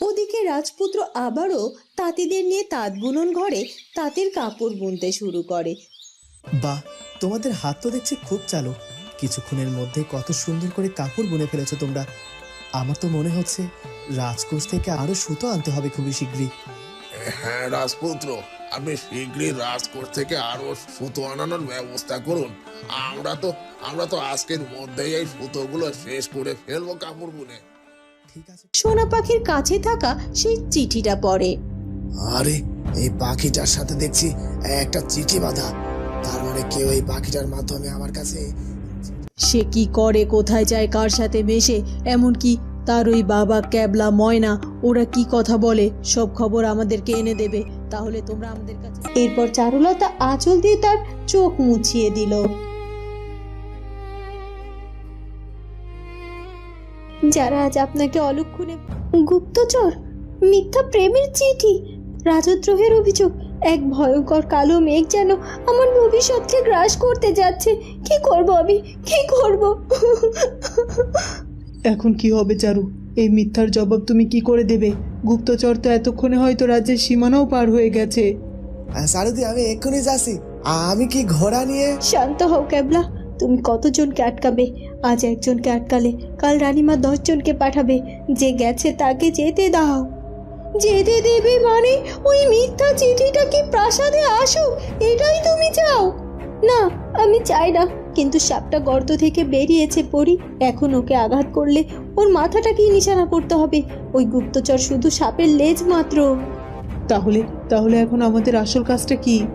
ওদিকে রাজপুত্র আবারও তাঁতিদের নিয়ে তাঁত বুনন ঘরে তাঁতের কাপড় বুনতে শুরু করে। বাহ তোমাদের হাত তো দেখছি খুব চালু। কিছুক্ষণের মধ্যে কত সুন্দর করে কাপড় বুনে ফেলেছো তোমরা। আমার তো মনে হচ্ছে রাজকোষ থেকে আরও সুতো আনতে হবে খুবই শীঘ্রই। হ্যাঁ রাজপুত্র আপনি শীঘ্রই রাজকোট থেকে আরও সুতো আনানোর ব্যবস্থা করুন। আমরা তো আমরা তো আজকের মধ্যেই এই সুতোগুলো শেষ করে ফেলব কাপড় বুনে। সোনা পাখির কাছে থাকা সেই চিঠিটা পড়ে। আরে এই পাখিটার সাথে দেখছি একটা চিঠি বাঁধা। তার মানে কেউ এই পাখিটার মাধ্যমে আমার কাছে সে কি করে কোথায় যায় কার সাথে মেশে এমনকি তার ওই বাবা ক্যাবলা ময়না ওরা কি কথা বলে সব খবর আমাদেরকে এনে দেবে তাহলে তোমরা আমাদের কাছে এরপর চারুলতা আঁচল দিয়ে তার চোখ মুছিয়ে দিল। যারা আজ আপনাকে অলক্ষণে গুপ্তচর মিথ্যা প্রেমের চিঠি রাজদ্রোহের অভিযোগ এক ভয়ঙ্কর কালো মেঘ যেন আমার ভবিষ্যৎকে গ্রাস করতে যাচ্ছে। কি করব আমি? কি করব? এখন কি হবে চারু? এই মিথ্যার জবাব তুমি কি করে দেবে? গুপ্তচর তো এতক্ষণে হয়তো রাজ্যের সীমানাও পার হয়ে গেছে। সারদি আমি এক্ষুনি যাচ্ছি। আমি কি ঘোড়া নিয়ে শান্ত হও ক্যাবলা। তুমি কতজনকে আটকাবে? আজ একজনকে আটকালে কাল রানীমা দশজনকে পাঠাবে। যে গেছে তাকে যেতে দাও। যেতে দেবে মানে? ওই মিথ্যা চিঠিটা কি প্রাসাদে আসুক? এটাই তুমি চাও? না আমি চাই না। কিন্তু সাপটা গর্ত থেকে বেরিয়েছে পড়ি এখন ওকে আঘাত করলে ওর মাথাটাকেই নিশানা করতে হবে। ওই গুপ্তচর শুধু সাপের লেজ মাত্র। তাহলে তাহলে এখন আমাদের আসল কাজটা কি?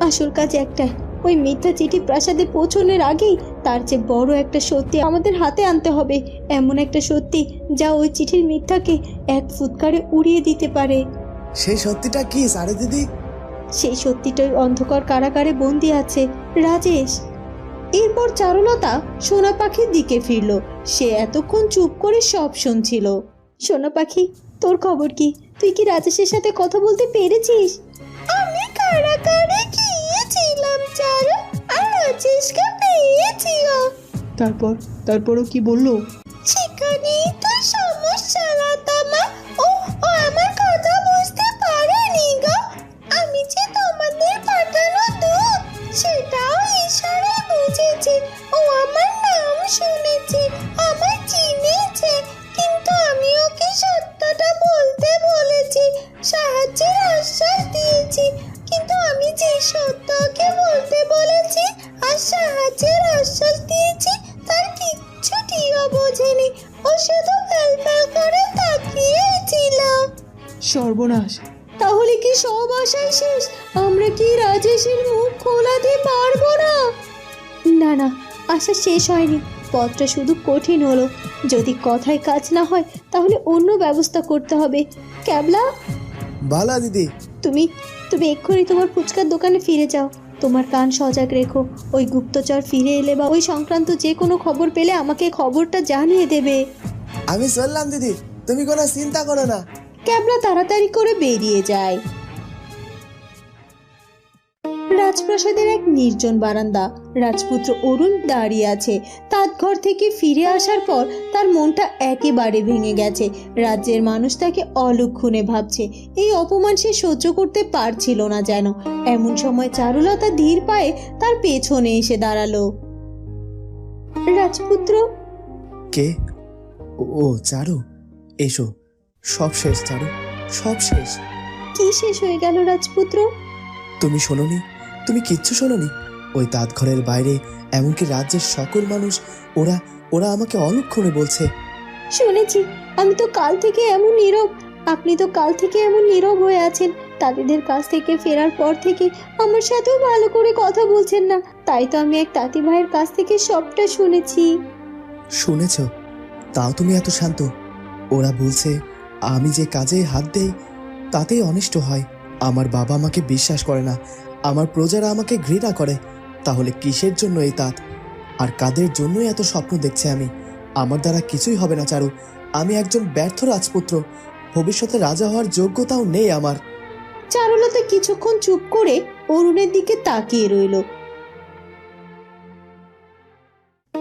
আসল কাজ একটাই। ওই মিথ্যা চিঠি প্রাসাদে পৌঁছানোর আগেই তার যে বড় একটা সত্যি আমাদের হাতে আনতে হবে। এমন একটা সত্যি যা ওই চিঠির মিথ্যাকে এক ফুৎকারে উড়িয়ে দিতে পারে। সেই সত্যিটা কি সারে দিদি? সেই সত্যিটাই অন্ধকার কারাগারে বন্দি আছে। রাজেশ! এরপর চারুলতা সোনা পাখির দিকে ফিরল। সে এতক্ষণ চুপ করে সব শুনছিল। সোনা পাখি তোর খবর কি? তুই কি রাজেশের সাথে কথা বলতে পেরেছিস? আমি কারাগারে গিয়েছিলাম চারু আর রাজেশকে পেয়েছিও। তারপর তারপরও কি বলল? সেখানেই তো সমস্যা লতামা ও ও আমার কথা বুঝতে পারেনি গো। আমি যে তোমাদের পাঠানো দুধ সেটাও ইশারায় বুঝেছে। ও আমার নাম শুনেছে আশা শেষ হয়নি। পথটা শুধু কঠিন হলো। যদি কথায় কাজ না হয় তাহলে অন্য ব্যবস্থা করতে হবে। ক্যাবলা? বালা দিদি। তুমি তুমি এক্ষুনি তোমার ফুচকার দোকানে ফিরে যাও। তোমার কান সজাগ রেখো। ওই গুপ্তচর ফিরে এলে বা ওই সংক্রান্ত যে কোনো খবর পেলে আমাকে খবরটা জানিয়ে দেবে। আমি চললাম দিদি। তুমি কোনো চিন্তা করো না। ক্যাবলা তাড়াতাড়ি করে বেরিয়ে যায়। রাজপ্রাসাদের এক নির্জন বারান্দা। রাজপুত্র অরুণ দাঁড়িয়ে আছে। তার ঘর থেকে ফিরে আসার পর তার মনটা একেবারে ভেঙে গেছে। রাজ্যের মানুষ তাকে অলক্ষণে ভাবছে। এই অপমান সে সহ্য করতে পারছিল না যেন। এমন সময় চারুলতা ধীর পায়ে তার পেছনে এসে দাঁড়াল। রাজপুত্র? কে? ও- ও চারু। এসো। সব শেষ চারু। সব শেষ। কি শেষ হয়ে গেল রাজপুত্র? তুমি শোনোনি? তুমি কিচ্ছু শোনোনি? ওই তাঁত ঘরের বাইরে এমনকি রাজ্যের সকল মানুষ ওরা ওরা আমাকে অলক্ষণে বলছে। শুনেছি আমি তো কাল থেকে এমন নীরব। আপনি তো কাল থেকে এমন নীরব হয়ে আছেন। তাঁতিদের কাছ থেকে ফেরার পর থেকে আমার সাথেও ভালো করে কথা বলছেন না। তাই তো আমি এক তাঁতি ভাইয়ের কাছ থেকে সবটা শুনেছি। শুনেছ? তাও তুমি এত শান্ত। ওরা বলছে আমি যে কাজে হাত দেই তাতেই অনিষ্ট হয়। আমার বাবা আমাকে বিশ্বাস করে না। আমার প্রজারা আমাকে ঘৃণা করে, তাহলে কিসের জন্য এই তাঁত? আর কাদের জন্যই এত স্বপ্ন দেখছে আমি? আমার দ্বারা কিছুই হবে না, চারু। আমি একজন ব্যর্থ রাজপুত্র। ভবিষ্যতে রাজা হওয়ার যোগ্যতাও নেই আমার। চারুলতা কিছুক্ষণ চুপ করে অরুণের দিকে তাকিয়ে রইল।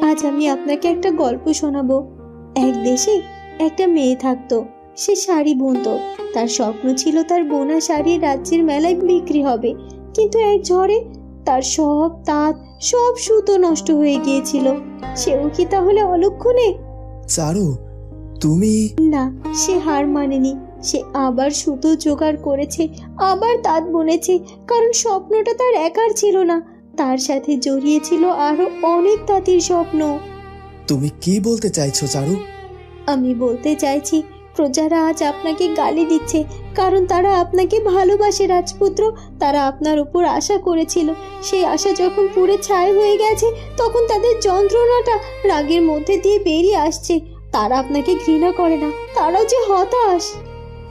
আজ আমি আপনাকে একটা গল্প শোনাবো। এক দেশে একটা মেয়ে থাকতো। সে শাড়ি বুনতো। তার স্বপ্ন ছিল তার বোনা শাড়ি রাজ্যের মেলায় বিক্রি হবে। কিন্তু এক ঝড়ে তার সব তাঁত সব সুতো নষ্ট হয়ে গিয়েছিল। সেও কি তাহলে অলক্ষণে? চারু তুমি? না সে হার মানেনি। সে আবার সুতো জোগাড় করেছে আবার তাঁত বুনেছে কারণ স্বপ্নটা তার একার ছিল না। তার সাথে জড়িয়ে ছিল আরও অনেক তাঁতির স্বপ্ন। তুমি কি বলতে চাইছো চারু? আমি বলতে চাইছি প্রজারা আজ আপনাকে গালি দিচ্ছে কারণ তারা আপনাকে ভালোবাসে রাজপুত্র। তারা আপনার উপর আশা করেছিল। সেই আশা যখন পুরে ছাই হয়ে গেছে তখন তাদের যন্ত্রণাটা রাগের মধ্যে দিয়ে বেরিয়ে আসছে। তারা আপনাকে ঘৃণা করে না। তারাও যে হতাশ।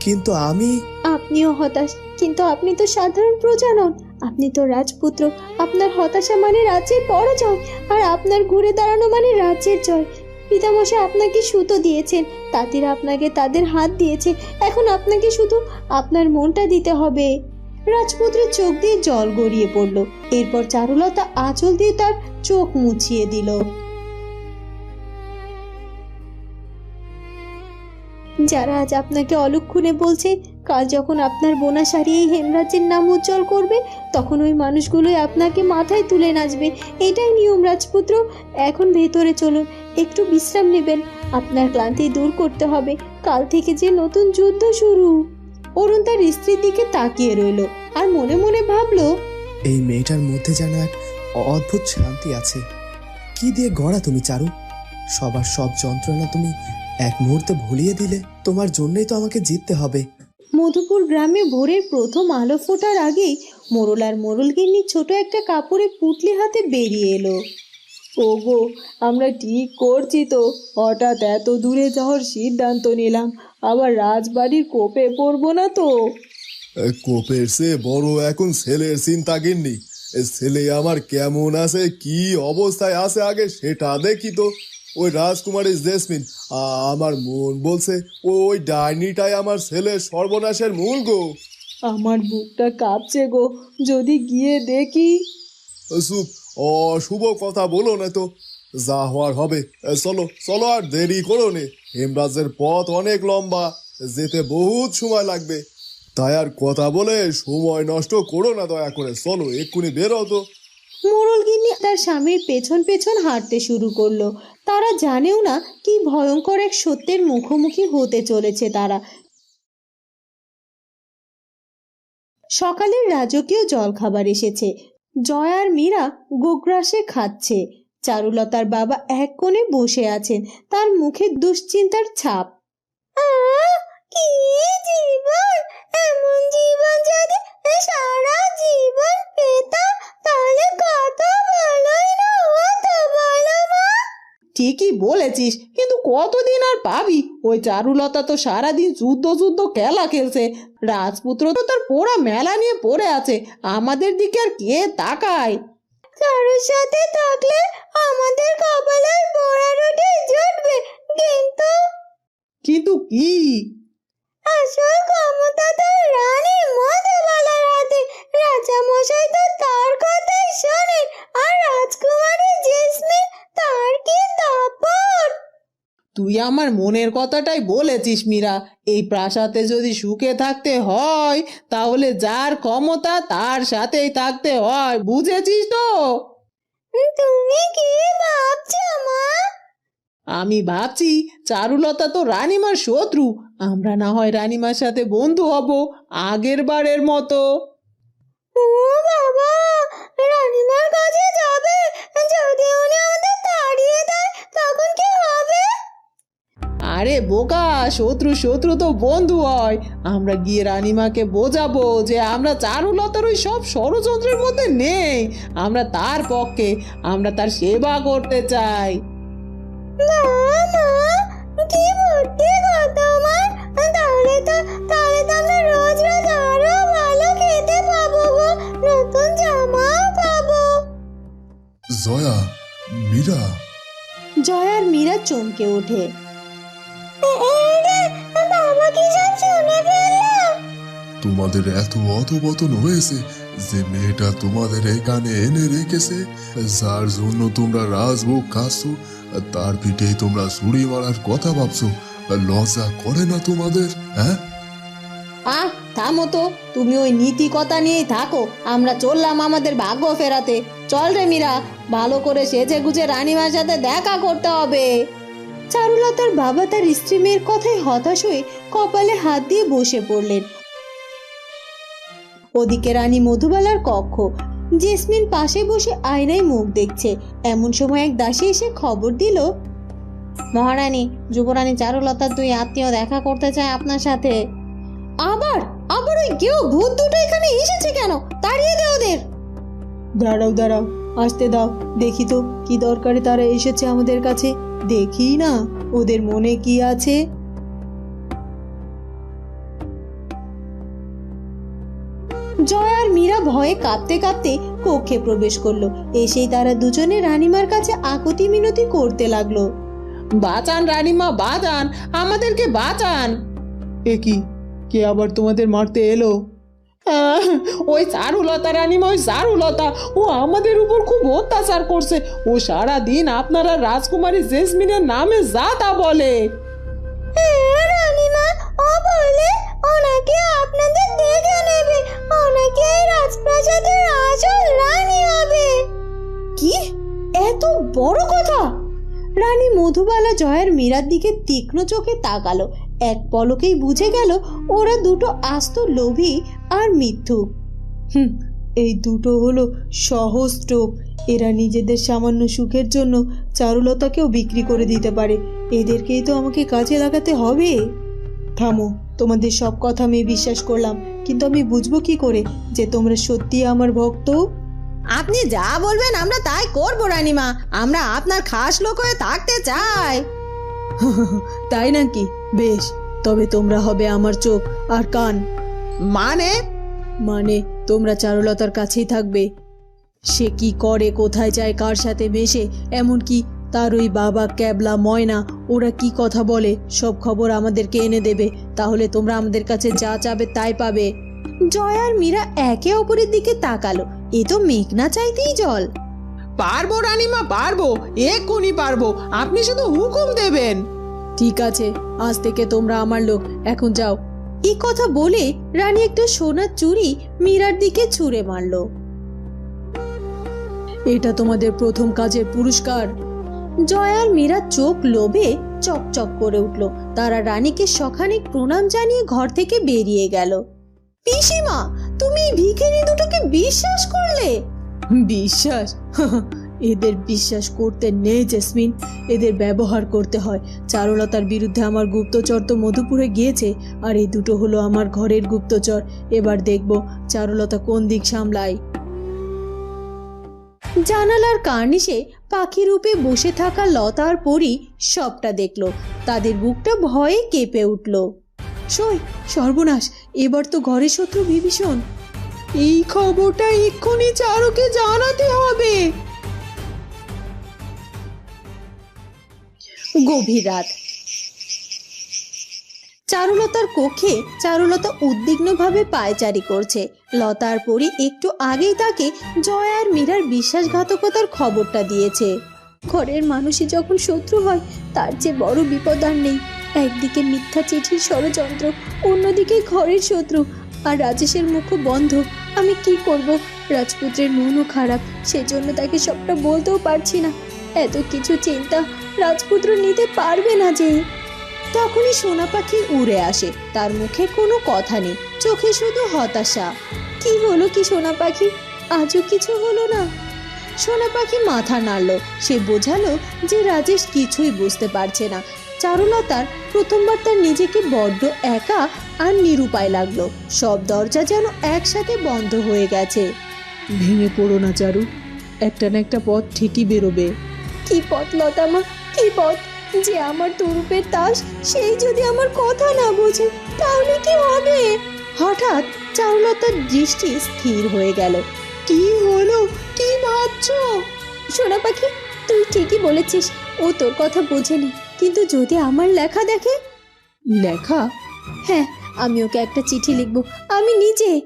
কিন্তু আমি? আপনিও হতাশ। কিন্তু আপনি তো সাধারণ প্রজা নন। আপনি তো রাজপুত্র। আপনার হতাশা মানে রাজ্যের পরাজয়। আর আপনার ঘুরে দাঁড়ানো মানে রাজ্যের জয়। পিতামশাই আপনাকে সুতো দিয়েছেন, তাঁতিরা আপনাকে তাদের হাত দিয়েছে, এখন আপনাকে শুধু আপনার মনটা দিতে হবে। রাজপুত্রের চোখ দিয়ে জল গড়িয়ে পড়ল, এরপর চারুলতা আঁচল দিয়ে তার চোখ মুছিয়ে দিল। যারা আজ আপনাকে অলক্ষণে বলছে, কাল যখন আপনার বোনা শাড়ি হেমরাজের নাম উজ্জ্বল করবে তখন ওই মানুষগুলোই আপনাকে মাথায় তুলে নাচবে। এটাই নিয়ম রাজপুত্র। এখন ভেতরে চলুন একটু বিশ্রাম নেবেন। আপনার ক্লান্তি দূর করতে হবে। কাল থেকে যে নতুন যুদ্ধ শুরু। অরুণ তার স্ত্রীর দিকে তাকিয়ে রইল আর মনে মনে ভাবলো এই মেয়েটার মধ্যে যেন এক অদ্ভুত শান্তি আছে। কি দিয়ে গড়া তুমি চারু? সবার সব যন্ত্রণা তুমি এক মুহূর্তে ভুলিয়ে দিলে। তোমার জন্যই তো আমাকে জিততে হবে। মধুপুর গ্রামে ভোরের প্রথম আলো ফোটার আগেই মোরল আর মোরলগিন্নি ছোট একটা কাপড়ে পুটলি হাতে বেরিয়ে এলো। ওগো, আমরা ঠিক করছি তো। হঠাৎ এত দূরে যাওয়ার সিদ্ধান্ত নিলাম। আবার রাজবাড়ির কোপে পড়ব না তো? কোপের সে বড় এখন ছেলের চিন্তা গিন্নি। ছেলে আমার কেমন আছে, কি অবস্থায় আছে আগে সেটা দেখি তো। ওই রাজকুমারী জেসমিন আমার মন বলছে ওই ডাইনিটাই আমার ছেলের সর্বনাশের মূল গো। আমার বুকটা কাঁপছে গো যদি গিয়ে দেখি। অশুভ কথা বলো না তো। যা হওয়ার হবে চলো চলো আর দেরি করো নে। হেমরাজের পথ অনেক লম্বা যেতে বহুত সময় লাগবে। তাই আর কথা বলে সময় নষ্ট করো না দয়া করে চলো এক্ষুনি বেরো তো। মোরলগিন্নি তার স্বামীর পেছন পেছন হাঁটতে শুরু করল। তারা জানেও না কি ভয়ঙ্কর এক সত্যের মুখোমুখি হতে চলেছে তারা। সকালের রাজকীয় জলখাবার এসেছে। জয় আর মীরা গোগ্রাসে খাচ্ছে। চারুলতার বাবা এক কোণে বসে আছেন। তার মুখে দুশ্চিন্তার ছাপ। কি জীবন? এমন জীবন যদি সারা জীবন পেতাম, তাহলে কত ভালোই না হতো বলো মা। ঠিকই বলেছিস কিন্তু কতদিন আর পাবি? ওই চারুলতা তো সারাদিন যুদ্ধ যুদ্ধ খেলা খেলছে। রাজপুত্র তো তার পোড়া মেলা নিয়ে পড়ে আছে আমাদের দিকে আর কে তাকায়? কারোর সাথে থাকলে আমাদের কপালের পোড়া রুটি জুটবে কিন্তু কিন্তু কি আসল ক্ষমতা তো রানী মধুবালার হাতে রাজা মশাই তো তার কথাই শোনেন আর রাজকুমারী জেসমিন তার কি দাপট তুই আমার মনের কথাটাই বলেছিস মীরা। এই প্রাসাদে যদি সুখে থাকতে হয় তাহলে যার ক্ষমতা তার সাথেই থাকতে হয় বুঝেছিস তো? তুমি কি ভাবছ মা? আমি ভাবছি চারুলতা তো রানীমার শত্রু। আমরা না হয় রানীমার সাথে বন্ধু হব আগের বারের মতো। ও বাবা রানীমার কাছে যাবে? যদি উনি আমাদের তাড়িয়ে দেয় তখন কি হবে? আরে বোকা শত্রু শত্রু তো বন্ধু হয়। আমরা গিয়ে রানিমাকে বোঝাবো যে আমরা চারুলতার ওই সব ষড়যন্ত্রের মধ্যে নেই। আমরা তার পক্ষে আমরা তার সেবা করতে চাই। না মা কি বুদ্ধি গো তোমার তাহলে তো তাহলে তো আমরা রোজ রোজ আরও ভালো খেতে পাবো গো নতুন জামাও পাবো। জয়া মীরা। জয়ার মীরা চমকে ওঠে। তোমাদের এত অধপতন হয়েছে যে মেয়েটা তোমাদের এখানে এনে রেখেছে যার জন্য তোমরা রাজভোগ খাচ্ছ তার পিঠেই তোমরা ছুরি মারার কথা ভাবছ লজ্জা করে না তোমাদের হ্যাঁ? আহ থামো তো তুমি ওই নীতি কথা নিয়েই থাকো আমরা চললাম আমাদের ভাগ্য ফেরাতে। চল রে মীরা ভালো করে সেজে গুজে রানীমার সাথে দেখা করতে হবে। চারুলতার বাবা তার স্ত্রী মেয়ের কথায় হতাশ হয়ে কপালে হাত দিয়ে বসে পড়লেন। ওদিকে রানী মধুবালার কক্ষ। জেসমিন পাশে বসে আয়নায় মুখ দেখছে। এমন সময় এক দাসী এসে খবর দিল, মহারানী, যুবরানী চারুলতার দুই আত্মীয় দেখা করতে চায় আপনার সাথে। আবার? আবার ওই কেউ ভূত দুটো এখানে এসেছে কেন? তাড়িয়ে দে ওদের। দাঁড়াও দাঁড়াও। আসতে দাও, দেখি তো কি দরকারে তারা এসেছে আমাদের কাছে। দেখি না, ওদের মনে কি আছে? জয় আর মীরা ভয়ে কাঁপতে কাঁপতে কক্ষে প্রবেশ করল। এসেই তারা দুজনে রানীমার কাছে আকুতি মিনতি করতে লাগল। বাঁচান রানীমা, বাঁচান, আমাদেরকে বাঁচান। এ কি? কে আবার তোমাদের মারতে এলো? আহ, ওই চারুলতা রানীমা ওই চারুলতা ও আমাদের উপর খুব অত্যাচার করছে। ও সারা দিন আপনারা রাজকুমারী জেসমিনের নামে যা তা বলে। রানীমা ও বলে ওনাকে আপনাদের দেখে নেবে। ওনাকে এই রাজপ্রাসাদের আসল রানী হবে। কি? এত বড় কথা? রানী মধুবালা জয়ের মীরার দিকে তীক্ষ্ণ চোখে তাকালো। এক পলকেই বুঝে গেল ওরা দুটো আস্ত লোভী আর মিথ্যুক হুম এই দুটো হলো সহজ টোপ। এরা নিজেদের সামান্য সুখের জন্য চারুলতাকেও বিক্রি করে দিতে পারে। এদেরকেই তো আমাকে কাজে লাগাতে হবে। থামো তোমাদের সব কথা আমি বিশ্বাস করলাম কিন্তু আমি বুঝব কি করে যে তোমরা সত্যি আমার ভক্ত? আপনি যা বলবেন আমরা তাই করব রানীমা। আমরা আপনার খাস লোক হয়ে থাকতে চাই। তাই নাকি? বেশ তবে তোমরা হবে আমার চোখ আর কান। মানে? মানে তোমরা চারুলতার কাছেই থাকবে। সে কি করে কোথায় যায় কার সাথে মেশে এমনকি তার ওই বাবা ক্যাবলা ময়না ওরা কি কথা বলে সব খবর আমাদেরকে এনে দেবে। তাহলে তোমরা আমাদের কাছে যা চাবে তাই পাবে। জয় আর মীরা একে অপরের দিকে তাকালো। এ তো মেঘ না চাইতেই জল। পারব রানীমা পারব এক্ষুনি পারব। আপনি শুধু হুকুম দেবেন। ঠিক আছে আজ থেকে তোমরা আমার লোক এখন যাও। এই কথা বলে রানী একটা সোনার চুড়ি মীরার দিকে ছুঁড়ে মারল। এটা তোমাদের প্রথম কাজের পুরস্কার। জয় আর মীরা চোখ লোভে চকচক করে উঠল। তারা রানীকে সখানিক প্রণাম জানিয়ে ঘর থেকে বেরিয়ে গেল। পিসিমা, তুমি ভিখারি দুটোকে বিশ্বাস করলে? বিশ্বাস? এদের বিশ্বাস করতে নেই, জেসমিন। এদের ব্যবহার করতে হয়। চারুলতার বিরুদ্ধে আমার গুপ্তচর তো মধুপুরে গিয়েছে, আর এই দুটো হলো আমার ঘরের গুপ্তচর। এবার দেখব চারুলতা কোন দিক সামলায়। জানালার কার্নিশে পাখি রূপে বসে থাকা লতা আর পরি সবটা দেখল। তাদের বুকটা ভয়ে কেঁপে উঠল। সই, সর্বনাশ, এবার তো ঘরের শত্রু বিভীষণ। এই খবরটা এক্ষুনি চারুকে জানাতে হবে। গভীর রাত। চারুলতার কক্ষে চারুলতা উদ্বিগ্নভাবে পায়চারি করছে। লতার পরি একটু আগেই তাকে জয় আর মীরার বিশ্বাসঘাতকতার খবরটা দিয়েছে। ঘরের মানুষই যখন শত্রু হয়, তার চেয়ে বড় বিপদ আর নেই। একদিকে মিথ্যা চিঠির ষড়যন্ত্র, অন্যদিকে ঘরের শত্রু। আর রাজেশের মুখও বন্ধ। আমি কি করব? রাজপুত্রের মনও খারাপ। সেজন্য তাকে সবটা বলতেও পারছি না। এত কিছু চিন্তা রাজপুত্র নিতে পারবে না যে। তখনই সোনা পাখি উড়ে আসে। তার মুখে কোনো কথা নেই। চোখে শুধু হতাশা। কি হলো কি সোনা পাখি? আজও কিছু হলো না। সোনা পাখি মাথা নাড়ল। সে বোঝালো যে রাজেশ কিছুই বুঝতে পারছে না। চারুলতার প্রথমবার তার নিজেকে বড্ড একা আর নিরুপায় লাগল। সব দরজা যেন একসাথে বন্ধ হয়ে গেছে। ভেঙে পড়ো না চারু। একটা না একটা পথ ঠিকই বেরোবে। কি পথ লতামা কি পথ যে আমার তরুপের তাস সেই যদি আমার কথা না বোঝে, তাহলে কি হবে? হঠাৎ চারুলতার দৃষ্টি স্থির হয়ে গেল। কি হলো? কি ভাবছ? সোনা পাখি, তুই ঠিকই বলেছিস, ও তোর কথা বোঝেনি। কিন্তু যদি আমার লেখা দেখে? লেখা? হ্যাঁ আমি ওকে একটা চিঠি লিখব, আমি নিজে।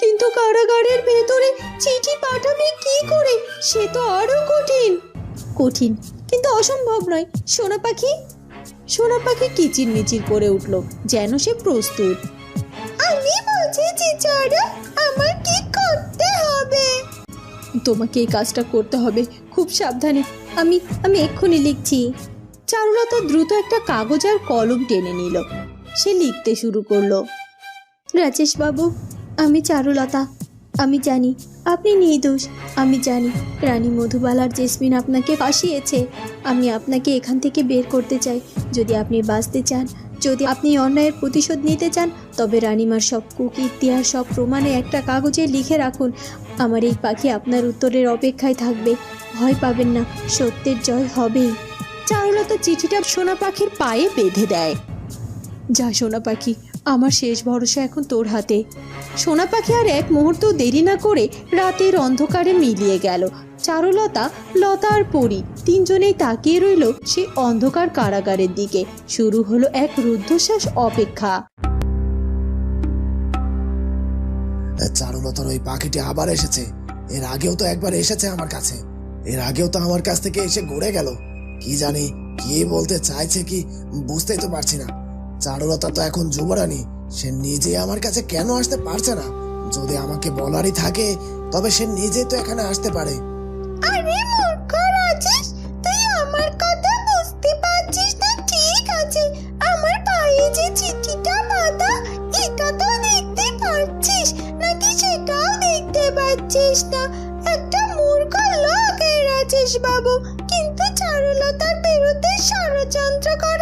কিন্তু কারাগারের ভেতরে চিঠি পাঠাবে কি করে? সে তো আরও কঠিন। কঠিন কিন্তু অসম্ভব নয়। সোনা পাখি? সোনা পাখি কিচির মিচির করে উঠল, যেন সে প্রস্তুত। আমি বুঝেছি চারু আমার কি করতে হবে? তোমাকে এই কাজটা করতে হবে, খুব সাবধানে। আমি আমি এক্ষুনি লিখছি। চারুলতা দ্রুত একটা কাগজ আর কলম টেনে নিল। সে লিখতে শুরু করল রাজেশ বাবু আমি চারুলতা, আমি জানি আপনি নির্দোষ। আমি জানি রানী মধুবালার জেসমিন আপনাকে ফাঁসিয়েছে। আমি আপনাকে এখান থেকে বের করতে চাই। যদি আপনি বাঁচতে চান যদি আপনি অন্যায়ের প্রতিশোধ নিতে চান তবে রানীমার সব কুকীর্তি আর সব প্রমাণে একটা কাগজে লিখে রাখুন। আমার এই পাখি আপনার উত্তরের অপেক্ষায় থাকবে। ভয় পাবেন না সত্যের জয় হবেই। চারুলতা চিঠিটা সোনা পাখির পায়ে বেঁধে দেয়। যা সোনা পাখি আমার শেষ ভরসা এখন তোর হাতে। সোনা পাখি আর এক মুহূর্ত দেরি না করে রাতের অন্ধকারে মিলিয়ে গেল। চারুলতা, লতা আর পরি তিনজনেই তাকিয়ে রইল সেই অন্ধকার কারাগারের দিকে। শুরু হলো এক রুদ্ধশ্বাস অপেক্ষা। চারুলতার ওই পাখিটি আবার এসেছে। এর আগেও তো একবার এসেছে আমার কাছে। এর আগেও তো আমার কাছ থেকে এসে ঘুরে গেল। কি জানি, কি বলতে চাইছে কি বুঝতেই তো পারছি না। চারুলতা তো এখন যুবরানী, সে নিজে আমার কাছে কেন আসতে পারছে না? যদি আমাকে বলারই থাকে, তবে সে নিজে তো এখানে আসতে পারে। আরে মূর্খ রাজেশ তুই আমার কথা বুঝতে পারছিস না? ঠিক আছে, আমার পায়ে যে চিঠিটা বাঁধা, এটা তো দেখতে পাচ্ছিস, নাকি সেটাও দেখতে পাচ্ছিস না? একটা মূর্খ লোক রাজেশ বাবু, কিন্তু চারুলতার বিরুদ্ধে ষড়যন্ত্র তার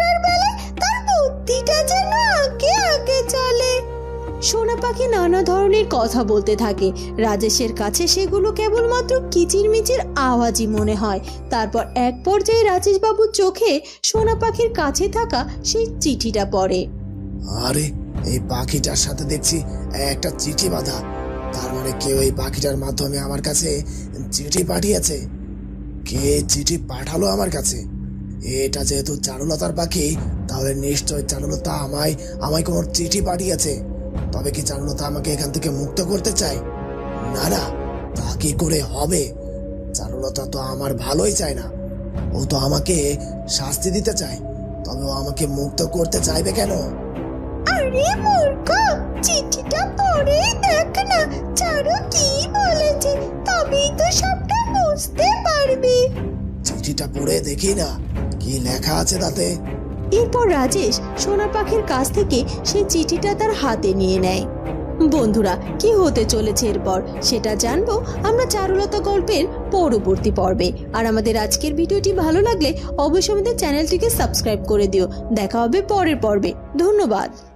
বুদ্ধিটা যেন আগে আগে চলে। সোনা পাখি নানা ধরনের কথা বলতে থাকে। রাজেশের কাছে সেগুলো কেবলমাত্র কিচিরমিচির আওয়াজই মনে হয়। তারপর এক পর্যায়ে রাজেশবাবুর চোখে সোনা পাখির কাছে থাকা সেই চিঠিটা পড়ে। আরে, এই পাখিটার সাথে দেখছি একটা চিঠি বাঁধা। তার মানে কেউ এই পাখিটার মাধ্যমে আমার কাছে চিঠি পাঠিয়েছে? কে চিঠি পাঠালো আমার কাছে? এটা যেহেতু চারুলতার পাখি তাহলে নিশ্চয় চারুলতা আমায় আমায় কোনো চিঠি পাঠিয়েছে। তবে কি চারুলতা আমাকে এখান থেকে মুক্ত করতে চায়? না না তা কি করে হবে? চারুলতা তো আমার ভালোই চায় না। ও তো আমাকে শাস্তি দিতে চায়। তবে ও আমাকে মুক্ত করতে চাইবে কেন? আরে মূর্খ চিঠিটা পড়ে দেখ না। চারু কি বলেছে তবেই তো সবটা বুঝতে পারবি। চিঠিটা পড়ে দেখি না। কি লেখা আছে তাতে? এরপর রাজেশ সোনা পাখির কাছ থেকে সেই চিঠিটা তার হাতে নিয়ে নেয়। বন্ধুরা, কি হতে চলেছে এরপর? সেটা জানব আমরা চারুলতা গল্পের পরবর্তী পর্বে। আর আমাদের আজকের ভিডিওটি ভালো লাগলে অবশ্যই আমাদের চ্যানেলটিকে সাবস্ক্রাইব করে দিও। দেখা হবে পরের পর্বে। ধন্যবাদ।